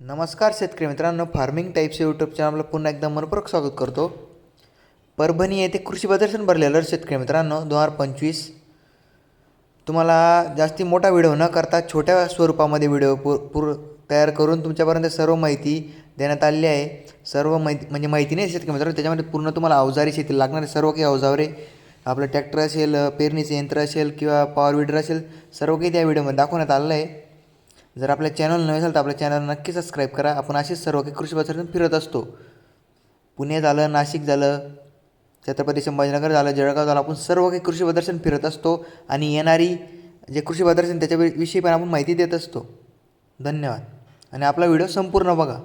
नमस्कार शेतकरी मित्रांनो फार्मिंग टाईप्स यूट्यूब चॅनलला पुन्हा एकदा मनपूर्वक स्वागत करतो. परभणी येथे कृषी प्रदर्शन भरलेलं शेतकरी मित्रांनो दोन हजार पंचवीस. तुम्हाला जास्ती मोठा व्हिडिओ न करता छोट्या स्वरूपामध्ये व्हिडिओ पूर पूर तयार करून तुमच्यापर्यंत सर्व माहिती देण्यात आलेली आहे. सर्व माहिती म्हणजे माहिती नाही शेतकरी मित्रांनो त्याच्यामध्ये पूर्ण तुम्हाला अवजारी शेती लागणारे सर्व काही अवजारे आपलं ट्रॅक्टर असेल पेरणीचं यंत्र असेल किंवा पॉवर विडर असेल सर्व काही त्या व्हिडिओमध्ये दाखवण्यात आलेलं आहे. जर आपल्या चॅनल नवे असेल तर आपल्या चॅनल नक्की सबस्क्राईब करा. आपण अशीच सर्व काही कृषी बाजारातून फिरत असतो. पुणे झालं नाशिक झालं छत्रपती संभाजीनगर झालं जळगाव झालं आपण सर्व काही कृषी प्रदर्शन फिरत असतो. आणि येणारी जे कृषी प्रदर्शन त्याच्याविषयी पण आपण माहिती देत असतो. धन्यवाद. आणि आपला व्हिडिओ संपूर्ण बघा.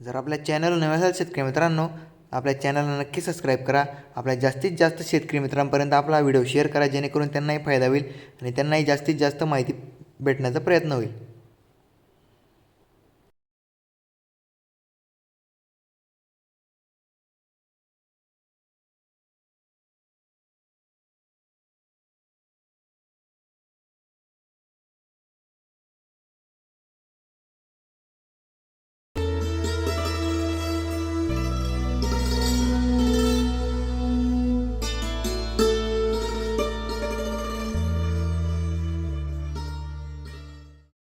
जर आपल्या चॅनल नवे असेल शेतकरी मित्रांनो आपल्या चॅनलला नक्की सबस्क्राईब करा. आपल्या जास्तीत जास्त शेतकरी मित्रांपर्यंत आपला व्हिडिओ शेअर करा जेणेकरून त्यांनाही फायदा होईल आणि त्यांनाही जास्तीत जास्त माहिती भेटण्याचा प्रयत्न होईल.